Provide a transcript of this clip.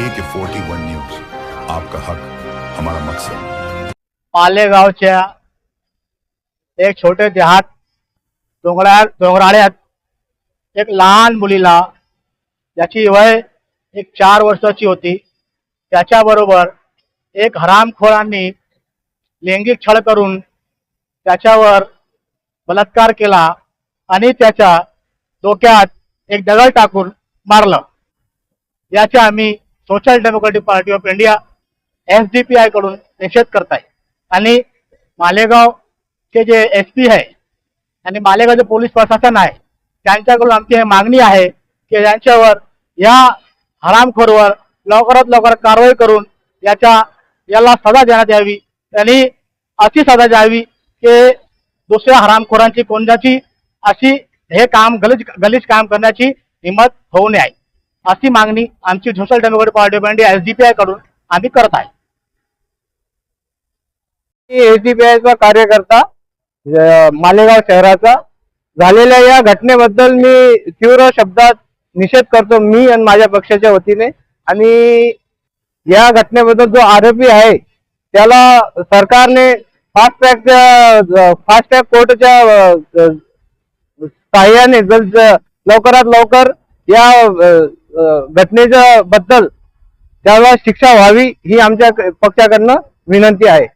A K forty one news आपका हक हमारा मकसद। पालेगावच्या एक छोटे देहात डोंगरा डोंगराळ्यात एक लहान मुलीला ज्याची वय एक चार वर्षाची होती त्याच्याबरोबर एक हरामखोरांनी लैंगिक छळ करून त्याच्यावर बलात्कार केला आणि त्याच्या डोक्यात एक दगड टाकून मारलं. याच्या आम्ही social democratic party of India S D P आयकडून निषेध करत आहे आणि मालेगावचे जे एस पी आहे आणि मालेगावचे पोलीस प्रशासन आहे त्यांच्याकडून आमची हे मागणी आहे की यांच्यावर या हरामखोरवर लवकरात लवकर कारवाई करून याच्या याला सजा देण्यात यावी आणि अशी सजा द्यावी की दुसऱ्या हरामखोरांची कोणत्याची अशी हे काम गलिज गलिज काम करण्याची हिंमत होऊ नये. अशी मागणी आमची social democratic party of India कडून आम्ही करत आहे. एसडीपीआयचा कार्यकर्ता मालेगाव शहराचा. झालेल्या या घटनेबद्दल मी तीव्र शब्दात निषेध करतो मी आणि माझ्या पक्षाच्या वतीने. आणि या घटनेबद्दल जो आरोपी आहे त्याला सरकारने फास्ट ट्रॅकच्या फास्ट ट्रॅक कोर्टच्या साह्याने जर लवकरात लवकर या घटनेच्या बद्दल त्याला शिक्षा व्हावी ही आमच्या पक्षाकडनं विनंती आहे.